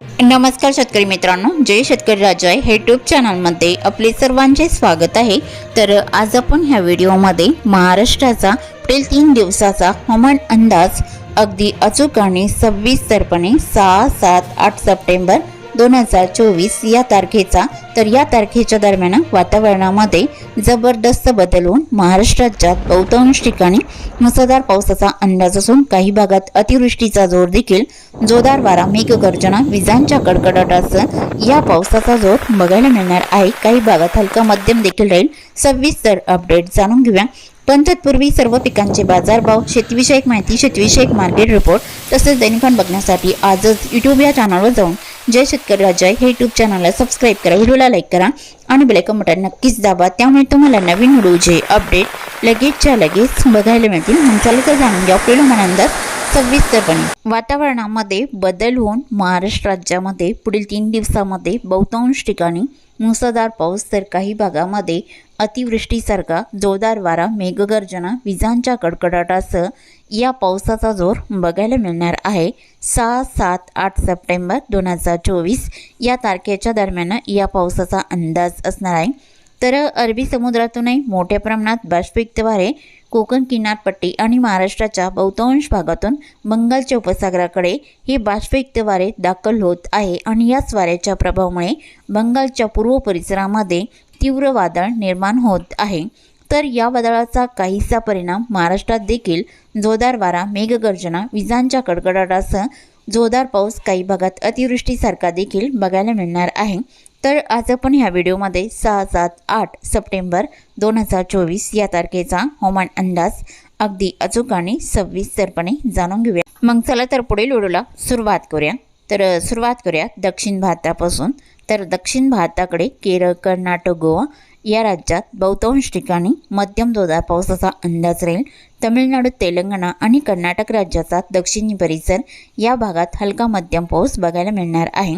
नमस्कार शेतकरी मित्रांनो जय शेतकरी राजा हे यूट्यूब चॅनलमध्ये आपले सर्वांचे स्वागत आहे. तर आज आपण ह्या व्हिडिओमध्ये महाराष्ट्राचा पुढील तीन दिवसाचा हवामान अंदाज अगदी अचूक आणि सव्वीस सविस्तरपणे सहा सात आठ सप्टेंबर दोन हजार चोवीस या तारखेचा तर या तारखेच्या दरम्यान वातावरणामध्ये जबरदस्त बदल होऊन महाराष्ट्राच्या बहुतांश ठिकाणी मुसळधार पावसाचा अंदाज असून काही भागात अतिवृष्टीचा जोर देखील जोरदार वारा मेघगर्जना विजांच्या कडकडाटासह या पावसाचा जोर बघायला मिळणार आहे. काही भागात हलका मध्यम देखील राहील. सविस्तर अपडेट जाणून घेऊया. पण सर्व पिकांचे बाजारभाव शेतीविषयक माहिती शेतीविषयक मार्केट रिपोर्ट तसेच दैनिकान बघण्यासाठी आजच यूट्यूब या चॅनलवर जाऊन जय शेतकरी राजा. हे यूट्यूब चॅनलला सबस्क्राईब करा व्हिडिओला लाईक करा आणि बेलायकन बटन नक्कीच दाबा. त्यामुळे तुम्हाला नवीन व्हिडिओचे अपडेट लगेचच्या लगेच बघायला मिळतील. मग तर जाणून घ्या. आपल्याला मनांदाज सविस्तरपणे. वातावरणामध्ये बदल होऊन महाराष्ट्र राज्यामध्ये पुढील तीन दिवसामध्ये बहुतांश ठिकाणी मुसळधार पाऊस तर काही भागामध्ये अतिवृष्टीसारखा जोरदार वारा मेघगर्जना विजांच्या कडकडाटासह या पावसाचा जोर बघायला मिळणार आहे. सहा सात आठ सप्टेंबर दोन हजार चोवीस या तारखेच्या दरम्यान या पावसाचा अंदाज असणार आहे. तर अरबी समुद्रातूनही मोठ्या प्रमाणात बाष्पयुक्त कोकण किनारपट्टी आणि महाराष्ट्राच्या बहुतांश भागातून बंगालच्या उपसागराकडे हे बाष्पिकद्वारे दाखल होत आहे आणि याच वाऱ्याच्या प्रभावामुळे बंगालच्या पूर्व परिसरामध्ये तीव्र वादळ निर्माण होत आहे. तर या वादळाचा काहीसा परिणाम महाराष्ट्रात देखील जोरदार वारा मेघगर्जना विजांच्या कडकडाटासह जोरदार पाऊस काही भागात अतिवृष्टीसारखा देखील बघायला मिळणार आहे. तर आज आपण ह्या व्हिडिओमध्ये सहा सात आठ सप्टेंबर दोन हजार चोवीस या तारखेचा हवामान अंदाज अगदी अचूक आणि सविस्तरपणे जाणून घेऊया. मग चला तर पुढील व्हिडिओला सुरुवात करूया. तर सुरुवात करूया दक्षिण भारतापासून. तर दक्षिण भारताकडे केरळ कर्नाटक गोवा या राज्यात बहुतांश ठिकाणी मध्यम जोरदार पावसाचा अंदाज राहील. तमिळनाडू तेलंगणा आणि कर्नाटक राज्याचा दक्षिणी परिसर या भागात हलका मध्यम पाऊस बघायला मिळणार आहे.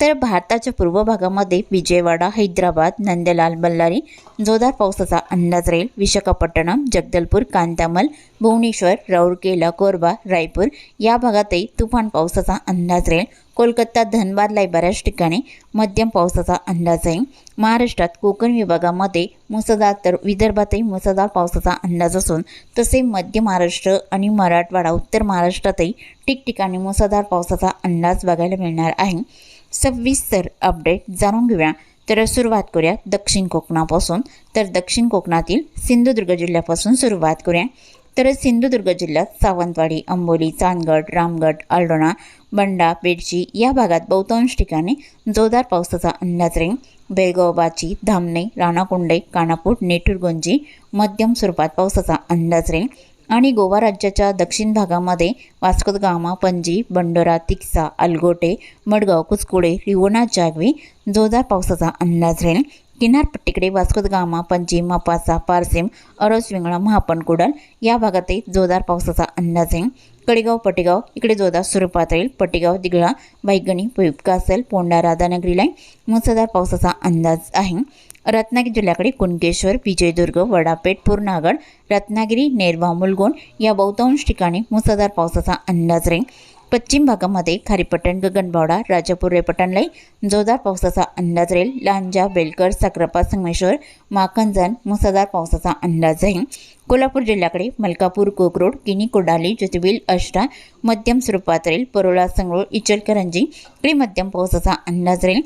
तर भारताच्या पूर्व भागामध्ये विजयवाडा हैदराबाद नंदलाल बल्लारी जोरदार पावसाचा अंदाज राहील. विशाखापट्टणम जगदलपूर कांतामल भुवनेश्वर राऊरकेला कोरबा रायपूर या भागातही तुफान पावसाचा अंदाज राहील. कोलकाता धनबादलाही बऱ्याच ठिकाणी मध्यम पावसाचा अंदाज आहे. महाराष्ट्रात कोकण विभागामध्ये मुसळधार तर विदर्भातही मुसळधार पावसाचा अंदाज असून तसे मध्य महाराष्ट्र आणि मराठवाडा उत्तर महाराष्ट्रातही ठिकठिकाणी मुसळधार पावसाचा अंदाज बघायला मिळणार आहे. सविस्तर अपडेट जाणून घेऊया. तर सुरुवात करूया दक्षिण कोकणापासून. तर दक्षिण कोकणातील सिंधुदुर्ग जिल्ह्यापासून सुरुवात करूया. तर सिंधुदुर्ग जिल्ह्यात सावंतवाडी अंबोली चांदगड रामगड आलडोणा बंडा बेडशी या भागात बहुतांश ठिकाणी जोरदार पावसाचा अंदाज राहील. बेळगाव बाची धामणे राणाकुंडे कानापूर नेटुरगुंजी मध्यम स्वरूपात पावसाचा अंदाज राहील. आणि गोवा राज्याच्या दक्षिण भागामध्ये वास्कोदगामा पणजी बंडोरा तिक्सा अलगोटे मडगाव कुचकुडे रिवोना जागवी जोरदार पावसाचा अंदाज राहील. किनारपट्टीकडे वास्कोद गामा पणजी मापासा पारसेम अरसविंगळा विंगळा महापणकुडल या भागातही जोरदार पावसाचा अंदाज आहे. कडेगाव पटेगाव इकडे जोरदार स्वरूपात राहील पटेगाव दिघळा बैगणी कासल पोंडा राधानगरीला मुसळधार पावसाचा अंदाज आहे. रत्नागिरी जिल्ह्याकडे कुणकेश्वर विजयदुर्ग वडापेठ पूर्णागड रत्नागिरी नेरवा मुलगोंड या बहुतांश ठिकाणी मुसळधार पावसाचा अंदाज राहील पश्चिम भागामध्ये खारीपटण गगनबावडा राजापूर रेपटणलाही जोरदार पावसाचा अंदाज राहील. लांजा बेलकर साक्रापा संगमेश्वर माकंजन मुसळधार पावसाचा अंदाज आहे कोल्हापूर जिल्ह्याकडे मलकापूर कोकरोड किनी कोडाली ज्योतिबिल अष्टा मध्यम स्वरूपात राहील. परोळा संगरूळ इचलकरंजी इकडे मध्यम पावसाचा अंदाज राहील.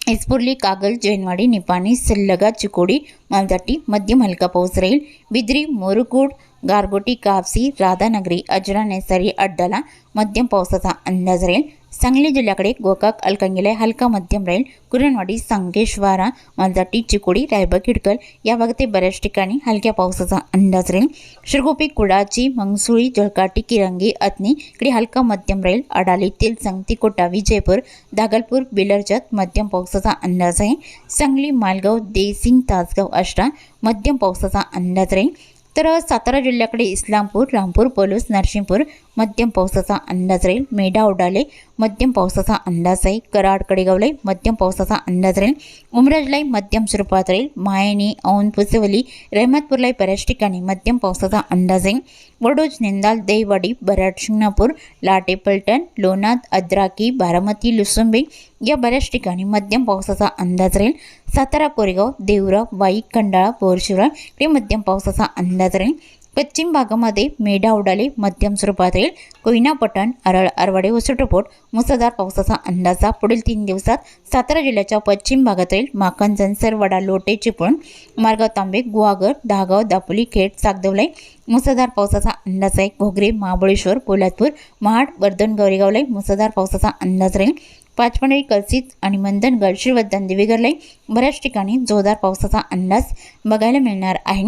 इस्पुर्ली कागल जैनवाडी निपाणी सल्लगा चिकोडी मालदाटी मध्यम हलका पाऊस राहील. बिद्री मोरुकुड गारगोटी कापसी राधानगरी अजरा नेसारी अड्डाला मध्यम पावसाचा अंदाज राहील. सांगली जिल्ह्याकडे गोकाक अलकंगिले हलका मध्यम राहील. कुरणवाडी संकेश्वारा मालदाटी चिकोडी रायबा खिडकल या भागातील बऱ्याच ठिकाणी हलक्या पावसाचा अंदाज राहील. शिरगोपी कुडाची मंगसुळी जळकाटी किरंगी अतनी इकडे हलका मध्यम राहील. अडाली तेलसंग तिकोटा विजयपूर दागलपूर बिलरजत मध्यम पावसाचा अंदाज आहे. सांगली मालगाव देसिंग तासगाव अष्टा मध्यम पावसाचा अंदाज राहील. तर सातारा जिल्ह्याकडे इस्लामपूर रामपूर पलूस नरसिंहपूर मध्यम पावसाचा अंदाज राहील. मेढा उडाले मध्यम पावसाचा अंदाज आहे. कराड कडेगावला मध्यम पावसाचा अंदाज राहील. उमराजलाही मध्यम स्वरूपात राहील. मायनी औन पुसवली रहमतपूरलाही बऱ्याच ठिकाणी मध्यम पावसाचा अंदाज आहे. वडोज निंदाल देवाडी बराड शिंगणापूर लाटे पलटण लोणाद अद्राकी बारामती लुसुंबे या बऱ्याच ठिकाणी मध्यम पावसाचा अंदाज राहील. सातारा कोरेगाव देवरा वाई खंडाळा बोरशिवरा इकडे मध्यम पावसाचा अंदाज राहील. पश्चिम भागामध्ये मेढा उडाले. मध्यम स्वरूपात राहील कोयना पटण अरळ आरवाडे सुटपोट मुसळधार पावसाचा अंदाज. पुढील तीन दिवसात सातारा जिल्ह्याच्या पश्चिम भागातील राहील माखन जनसर वडा लोटे चिपळूण मार्गाव तांबे गुहागर दहागाव दापोली खेड सागदवलाई मुसळधार पावसाचा अंदाज आहे. घोगरे महाबळेश्वर पोलादपूर महाड वर्धन गौरीगावलाई मुसळधार पावसाचा अंदाज राहील. पाचपंडई कलसित आणि मंदन श्रीवर्धन देवीगरलाई बऱ्याच ठिकाणी जोरदार पावसाचा अंदाज बघायला मिळणार आहे.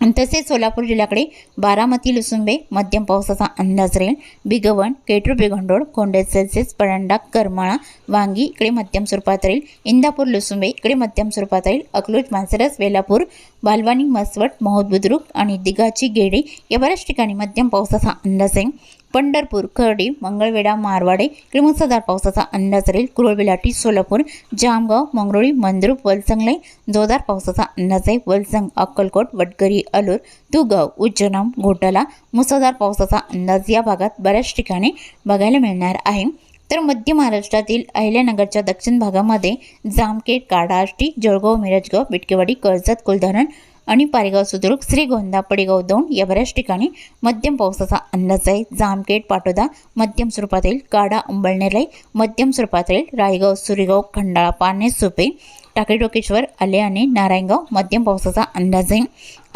तसेच सोलापूर जिल्ह्याकडे बारामती लुसुंबे मध्यम पावसाचा अंदाज राहील. बिगवण केटरू बिगंडोळ कोंडेज सेल्सियस परांडा करमाळा वांगी इकडे मध्यम स्वरूपात राहील. इंदापूर लुसुंबे इकडे मध्यम स्वरूपात राहील. अकलूज मानसरस वेलापूर बालवानी मसवट महोद बुद्रुक आणि दिगाची गेडे या बऱ्याच ठिकाणी मध्यम पावसाचा अंदाज आहे पंढरपूर खर्डी मंगळवेढा मारवाडे इकडे मुसळधार पावसाचा अंदाज राहील. कुरळबिलाटी सोलापूर जामगाव मंगरुळी मंद्रुप वलसंगलाई जोरदार पावसाचा अंदाज आहे. वलसंग अक्कलकोट वडगरी अलूर तुगाव उज्जनम घोटाला मुसळधार पावसाचा अंदाज या भागात बऱ्याच ठिकाणी बघायला मिळणार आहे. तर मध्य महाराष्ट्रातील अहिल्यानगरच्या दक्षिण भागामध्ये जामखेड काडाष्टी जळगाव मिरजगाव बिटकेवाडी कर्जत कुलधरण आणि पारेगाव सुद्रुक श्रीगोंदा पडेगाव दौंड या बऱ्याच ठिकाणी मध्यम पावसाचा अंदाज आहे. जामखेड पाटोदा मध्यम स्वरूपात येईल काडा अंबळनेरलाई मध्यम स्वरूपात येईल रायगाव सुरेगाव खंडाळा पाने सुपे आले आणि नारायणगाव मध्यम पावसाचा अंदाज आहे.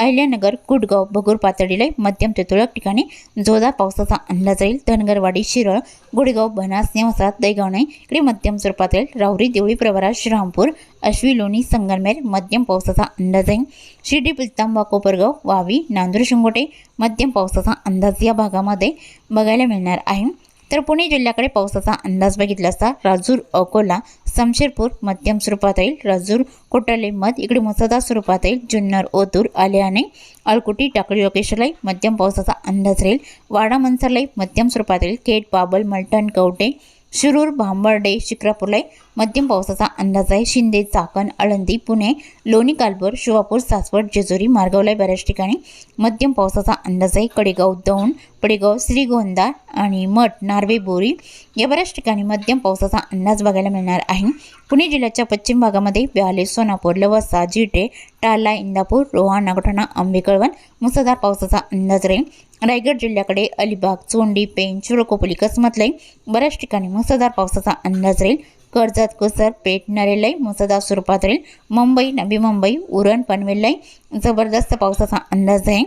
अहिल्यानगर कुडगाव भगूर पातळीला मध्यम ते तुरळक ठिकाणी जोरदार पावसाचा अंदाज राहील. धनगरवाडी शिरळ गुडगाव बनास नेवसा दैगावणे इकडे मध्यम स्वरूपात राहील राहुरी देवळी प्रवरा श्रीरामपूर अश्वी लोणी संगनमेर मध्यम पावसाचा अंदाज आहे शिर्डी पिलतांबा कोपरगाव वावी नांदूर शिंगोटे मध्यम पावसाचा अंदाज या भागामध्ये बघायला मिळणार आहे. तर पुणे जिल्ह्याकडे पावसाचा अंदाज बघितला असता राजूर अकोला समशेरपूर मध्यम स्वरूपात येईल. राजूर कोटाले मध इकडे मुसळधार स्वरूपात येईल. जुन्नर ओतूर आल्याने अळकुटी टाकळी लोकेशनलाई मध्यम पावसाचा अंदाज राहील. वाडा मनसरलाही मध्यम स्वरूपात येईल. केट बाबल मलटण कवटे शिरूर भांबर्डे शिक्रापूरलाई मध्यम पावसाचा अंदाज आहे. शिंदे चाकण आळंदी पुणे लोणी कालपूर शिवापूर सासवड जेजुरी मार्गावला बऱ्याच ठिकाणी. मध्यम पावसाचा अंदाज आहे. कडेगाव दौंड पडेगाव श्रीगोंदा आणि मठ नार्वे बोरी या बऱ्याच ठिकाणी मध्यम पावसाचा अंदाज बघायला मिळणार आहे. पुणे जिल्ह्याच्या पश्चिम भागामध्ये ब्याले सोनापूर लवसा जिटे टाला इंदापूर रोहा नागठाणा आंबेकळवण मुसळधार पावसाचा अंदाज राहील. रायगड जिल्ह्याकडे अलिबाग चोंडी पेन चिरकोपली कसमतलाई बऱ्याच ठिकाणी मुसळधार पावसाचा अंदाज राहील. कर्जत कुसर पेठ नरेलाई मुसळधार स्वरूपात राहील. मुंबई नवी मुंबई उरण पनवेललाई जबरदस्त पावसाचा अंदाज आहे.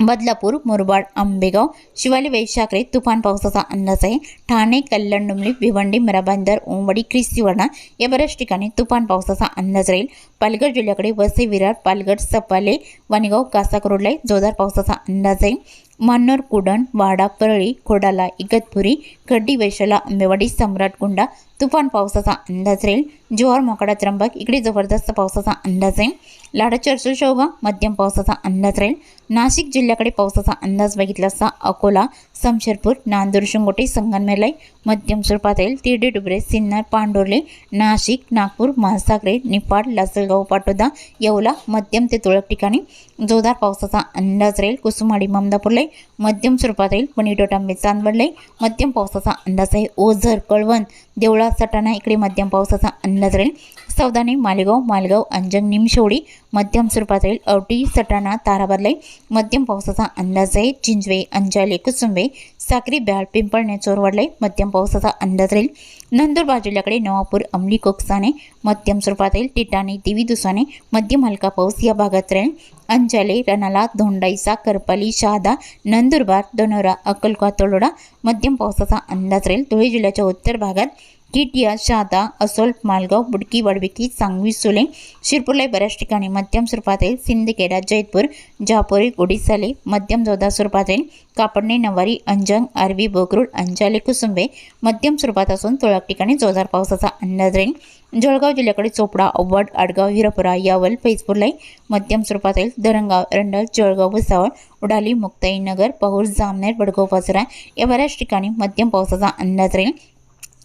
बदलापूर मुरबाड आंबेगाव शिवाली वैशाखरे तुफान पावसाचा अंदाज आहे. ठाणे कल्याण डुमली भिवंडी मराबांदर ओंबडी क्रिस्तीवर्णा या बऱ्याच ठिकाणी तुफान पावसाचा अंदाज राहील. पालघर जिल्ह्याकडे वसई विरार पालघर सपाले वनगाव कासाकरोडला जोरदार पावसाचा अंदाज आहे. मान्नर कुडण वाडा परळी खोडाला इगतपुरी खड्डी वैशाला आंबेवाडी सम्राटकुंडा तुफान पावसाचा अंदाज राहील. जोहर मोकाडा त्र्यंबक इकडे जबरदस्त पावसाचा अंदाज आहे लाडाचरसूल शोभा मध्यम पावसाचा अंदाज राहील. नाशिक जिल्ह्याकडे पावसाचा अंदाज बघितला असता अकोला समशेरपूर नांदूर शिंगोटे संगनमेलाई मध्यम स्वरूपात येईल तिरडे डुबरे सिन्नर पांडोर्ले नाशिक नागपूर महासागरे निफाड लासलगाव पाटोदा येवला मध्यम ते तुळक ठिकाणी जोरदार पावसाचा अंदाज राहील. कुसुमाडी ममदापूरलाई मध्यम स्वरूपात येईल पणी टोटांबे चांदवडलाई मध्यम पावसाचा अंदाज आहे. ओझर कळवण देवळा सटाणा इकडे मध्यम पावसाचा अंदाज राहील. सौदाने मालेगाव मालगाव अंजंग निमशेवडी मध्यम स्वरूपात राहील. अवटी सटाणा ताराबादलाई मध्यम पावसाचा अंदाज आहे. चिंचवे अंजाले कुसुंबे साक्री ब्याळ पिंपळणे चोरवडलाई मध्यम पावसाचा अंदाज राहील. नंदुरबार जिल्ह्याकडे नवापूर अंमली कोकसाने मध्यम स्वरूपात राहील. टिटाणे देवी दुसाने मध्यम हलका पाऊस या भागात राहील. अंजाले रनाला धोंडाईसा करपाली शहादा नंदुरबार दोनोरा अक्कलकोट तळोडा मध्यम पावसाचा अंदाज राहील. धुळे जिल्ह्याच्या उत्तर भागात किटिया शहादा असोल मालगाव बुडकी वडविकी सांगवी सुले शिरपूरला बऱ्याच ठिकाणी मध्यम स्वरूपातील सिंदखेडा जैतपूर जहापुरी ओडिसाले मध्यम जोरदार स्वरूपातील कापडणे नवारी अंजंग आरवी बोगरुड अंजाले कुसुंबे मध्यम स्वरूपात असून तुळक ठिकाणी जोरदार पावसाचा अंदाज राहील जळगाव जिल्ह्याकडे चोपडा अव्वड आडगाव हिरपुरा यावल फैजपूरला मध्यम स्वरूपातील धरणगाव रंडल जळगाव भुसावळ उडाली मुक्ताईनगर पहूर जामनेर बडगाव पाचरा या बऱ्याच ठिकाणी मध्यम पावसाचा अंदाज राहील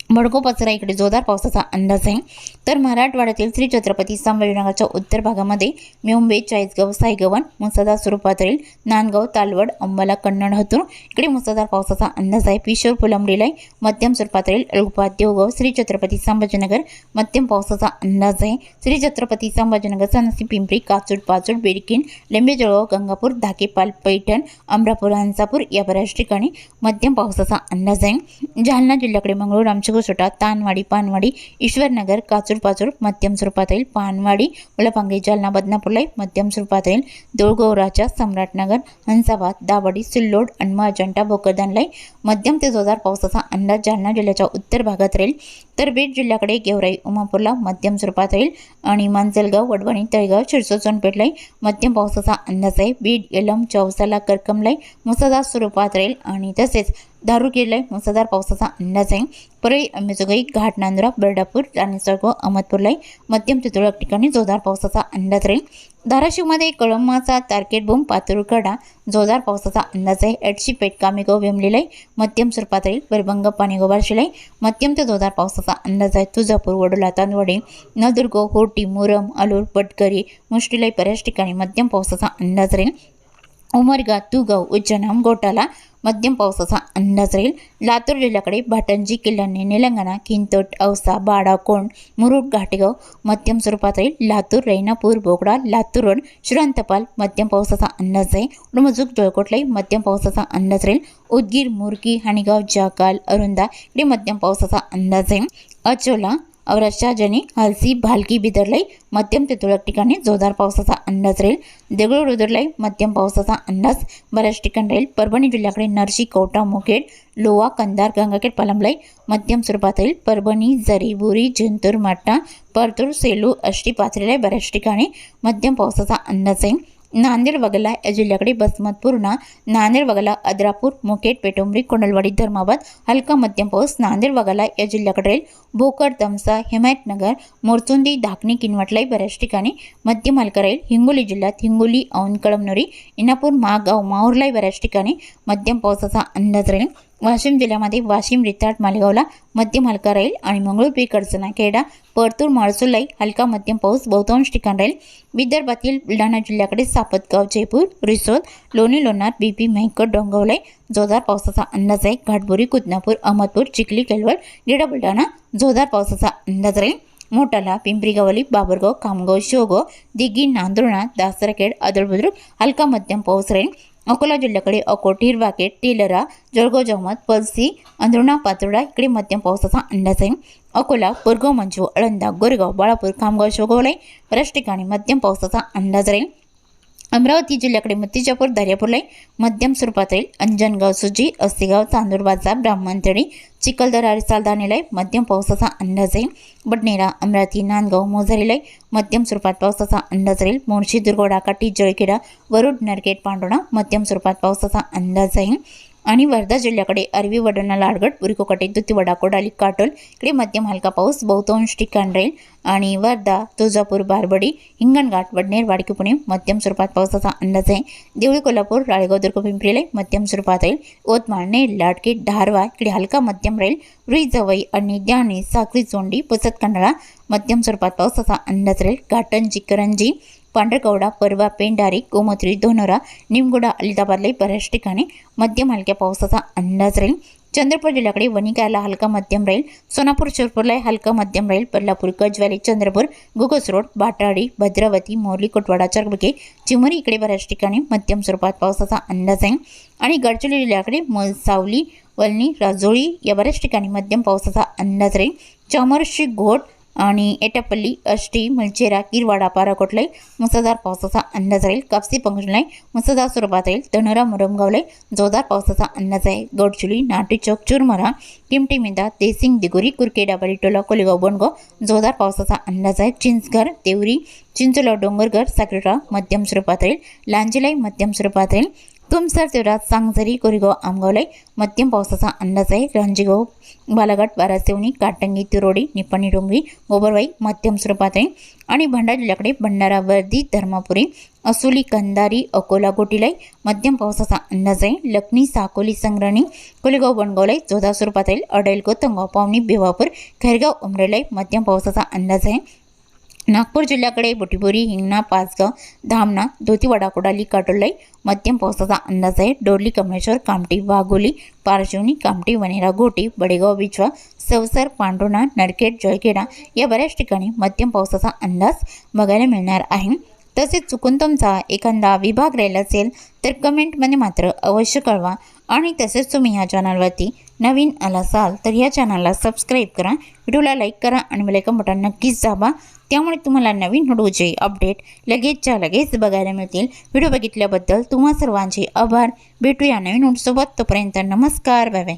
मडको पचरा इकडे जोरदार पावसाचा अंदाज आहे. तर मराठवाड्यातील श्री छत्रपती संभाजीनगरच्या उत्तर भागामध्ये मुंबई चाळीसगाव साईगवन मुसळधार स्वरूपात राहील नांदगाव तालवड अंबाला कन्नड हतूर इकडे मुसळधार पावसाचा अंदाज आहे. पिशोर फुलंबरीला मध्यम स्वरूपात राहील अळुपा देवगाव श्री छत्रपती संभाजीनगर मध्यम पावसाचा अंदाज आहे. श्री छत्रपती संभाजीनगर सनसी पिंपरी काचूड पाचूड बेडकिन लेंबे जळगाव गंगापूर धाकेपाल पैठण अमरापूर हंसापूर या बऱ्याच ठिकाणी मध्यम पावसाचा अंदाज आहे. जालना जिल्ह्याकडे मंगळूर आमच्या घोसोटा तानवाडी पानवाडी ईश्वरनगर काचूर पाचूर मध्यम स्वरूपात येईल पानवाडी उलपांगरी जालना बदनापूरलाई मध्यम स्वरूपात येईल देऊळगौराच्या सम्राटनगर हंसाबाद दावडी सिल्लोड अण्मा अजंठा भोकरदानलाई मध्यम ते जोरदार पावसाचा अंदाज जालना जिल्ह्याच्या उत्तर भागात राहील तर बीड जिल्ह्याकडे गेवराई उमापूरला मध्यम स्वरूपात राहील आणि मांजलगाव वडवणी तळेगाव शिरसो सोनपेठलाई मध्यम पावसाचा अंदाज आहे बीड एलम चौसाला करकमलाई मुसळधार स्वरूपात राहील आणि तसेच दारुगिरलाई मुसळधार पावसाचा अंदाज आहे. परळी अंबेजोगाई घाट नांदुरा बर्डापूर राणीसळगाव अहमदपूरलाई मध्यम ते तुरळक ठिकाणी जोरदार पावसाचा अंदाज राहील. धाराशिवमध्ये कळंबाचा तारकेट बोंब पातुरकडा जोरदार पावसाचा अंदाज आहे. एडशी पेट कामेगाव वेमलेलाई मध्यम स्वरूपात राहील. बरबंग पाणीगोबार शिलाई मध्यम ते जोरदार पावसाचा अंदाज आहे. तुळजापूर वडोला तांदवडे नळदुर्ग होटी मुरम अलूर पटकरी मुष्टीलाई बऱ्याच ठिकाणी मध्यम पावसाचा अंदाज राहील. उमरगा तुगाव उज्जैन गोटाला मध्यम पावसाचा अंदाज राहील. लातूर जिल्ह्याकडे भाटंजी किल्ल्याने निलंगणा किंतोट औसा बाडाकोंड मुरुड घाटेगाव मध्यम स्वरूपात राहील. लातूर रैनापूर बोगडा लातूर रोड श्रीरांतपाल मध्यम पावसाचा अंदाज आहे उडमजूक जळकोटलाही मध्यम पावसाचा अंदाज राहील. उदगीर मुरकी हाणीगाव जाकाल अरुंदा इकडे मध्यम पावसाचा अंदाज आहे अचोला औरतच्या हलसी भालकी बिदरलाई मध्यम ते तुरळक ठिकाणी जोरदार पावसाचा अंदाज राहील. देगळूर रुदरलाई मध्यम पावसाचा अंदाज. बऱ्याच ठिकाणी राहील. परभणी जिल्ह्याकडे नरशी कवटा मुखेड लोवा कंदार गंगाखेड पलमलाई मध्यम स्वरूपात राहील. परभणी जरीबुरी जिंतूर माटा परतूर सेलू अष्टी पाथरीलाई बऱ्याच ठिकाणी मध्यम पावसाचा अंदाज राहील. नांदेड वगळा या जिल्ह्याकडे बसमतपूर्णा नांदेड वगला अद्रापूर मुखेड पेटोंबरी कोंडलवाडी धर्माबाद हलका मध्यम पाऊस नांदेड वगला या जिल्ह्याकडे राहील भोकर दमसा हिमायतनगर मोरचुंदी धाकणी किनवटलाई बऱ्याच ठिकाणी मध्यम हलका राहील हिंगोली जिल्ह्यात हिंगोली औंध कळमनुरी इनापूर मागाव माहूरलाई बऱ्याच ठिकाणी मध्यम पावसाचा अंदाज राहील वाशिम जिल्ह्यामध्ये वाशिम रिताट मालेगावला मध्यम हलका राहील आणि मंगळूरपीर कडचना खेडा परतूर माळसुलाई हलका मध्यम पाऊस बहुतांश ठिकाण राहील. विदर्भातील बुलढाणा जिल्ह्याकडे सापतगाव जयपूर रिसोद लोणी लोणार बीपी मेहकर डोंगवलाई जोरदार पावसाचा अंदाज आहे. घाटबोरी कुदनापूर अहमदपूर चिखली केलवड गिडा बुलढाणा जोरदार पावसाचा अंदाज राहील. मोटाला पिंपरी गवली बाबरगाव कामगाव शिवगाव दिघी नांदुर्णा दासराखेड आदळबुद्रुक हलका मध्यम पाऊस राहील. अकोला जिल्ह्याकडे अकोट हिरवाकेट टेलरा जळगाव जमत पलसी अंधरुणा पातोडा इकडे मध्यम पावसाचा अंदाज आहे. अकोला पुरगाव मंजू अळंदा गोरेगाव बाळापूर खामगाव शोगवलाई बऱ्याच ठिकाणी मध्यम पावसाचा अंदाज राहील अमरावती जिल्ह्याकडे मत्तीजापूर दर्यापूरलाई मध्यम स्वरूपात राहील. अंजनगाव सुजी अस्तिगाव चांदूर बाजार ब्राह्मणतळी चिखलदरारी सालदानेलाई मध्यम पावसाचा अंदाज आहे बडनेरा अमरावती नांदगाव मोझारीलाई मध्यम स्वरूपात पावसाचा अंदाज राहील. मोर्शी दुर्गोडा काठी जळखेडा वरुड नरकेट पांडोणा मध्यम स्वरूपात पावसाचा अंदाज आहे आणि वर्धा जिल्ह्याकडे अरवी वडणा लाडगड बुरिकोकटे दुतीवडा कोडाली काटोल इकडे मध्यम हलका पाऊस बहुतांश ठिकाण राहील. आणि वर्धा तुळजापूर बारबडी हिंगणघाट वडनेर वाडकी पुणे मध्यम स्वरूपात पावसाचा अंदाज आहे. देवळी कोल्हापूर राळेगाव दुर्ग पिंपरीला मध्यम स्वरूपात राहील. यवतमाळ नेर लाडके धारवा इकडे हलका मध्यम राहील. रुईजवई आणि द्याणी साखरी चोंडी पुसत कंडाळा मध्यम स्वरूपात पावसाचा अंदाज राहील. घाटंजी करंजी पांढरकवडा परवा पेंढारी गोमत्री दोनोरा निमगुडा अलिदाबादलाही बऱ्याच ठिकाणी मध्यम हलक्या पावसाचा अंदाज राहील चंद्रपूर जिल्ह्याकडे वणिकायला हलका मध्यम राहील सोनापूर शिरपूरलाही हलका मध्यम राहील बदलापूर गजवाली चंद्रपूर गुगस रोड बाटाडी भद्रावती मोरली कोटवाडा चरबुके चिमरी इकडे बऱ्याच ठिकाणी मध्यम स्वरूपात पावसाचा अंदाज आहे आणि गडचिरोली जिल्ह्याकडे सावली वलनी राजोळी या बऱ्याच ठिकाणी मध्यम पावसाचा अंदाज राहील चामरशी घोट आणि एटापल्ली अष्टी मलचेरा किरवाडा पाराकोटलाई मुसळधार पावसाचा अंदाज राहील. कापसी पंगजलाई मुसळधार स्वरूपात राहील. तनोरा मुरमगावलाई जोरदार पावसाचा अंदाज आहे. गडचुली नाटी चौक चुरमरा किमटी मिंदा देसिंग दिगोरी कुरकेडा बरिटोला कोलेगाव बनगाव जोरदार पावसाचा अंदाज आहे. चिंचघर देवरी चिंचोला डोंगरघर साक्रेटा मध्यम स्वरूपात राहील. लांजेलाई मध्यम स्वरूपात राहील. तुमसर तेवढा सांगझरी कोरेगाव आमगावलाई मध्यम पावसाचा अंदाज आहे. रांजेगाव बालाघाट बारासेवणी काटंगी तिरोडी निपाणी डोंगरी गोबरवाई मध्यम स्वरूपात आहे. आणि भंडारा जिल्ह्याकडे भंडारा वर्दी धर्मापुरी असोली कंदारी अकोला गोटीलाई मध्यम पावसाचा अंदाज आहे. लखनी साकोली संग्रहणी कोलेगाव बनगावलाई जोरदार स्वरूपात राहील अडेलको तंगाव पावणी बेवापूर खैरगाव उमरेलाई मध्यम पावसाचा अंदाज आहे. नागपूर जिल्ह्याकडे बुटीबोरी हिंगणा पाचगाव धामणा धोतीवाडा कोडाली काटोलाई मध्यम पावसाचा अंदाज आहे. डोरली कमळेश्वर कामटी वाघोली पारशिवनी कामटी वनेरा घोटी बडेगाव बिचवा सवसर पांडुणा नरखेड जळखेडा या बऱ्याच ठिकाणी मध्यम पावसाचा अंदाज बघायला मिळणार आहे. तसेच चुकून तुमचा एखादा विभाग राहिला असेल तर कमेंटमध्ये मात्र अवश्य कळवा. आणि तसेच तुम्ही ह्या चॅनलवरती नवीन आला असाल तर या चॅनलला सबस्क्राईब करा व्हिडिओला लाईक करा आणि बेलायकन बटन नक्कीच दाबा. त्यामुळे तुम्हाला नवीन व्हिडिओचे अपडेट लगेचच्या लगेच बघायला मिळतील. व्हिडिओ बघितल्याबद्दल तुम्हा सर्वांचे आभार. भेटूया नवीन सोबत तोपर्यंत नमस्कार. Bye bye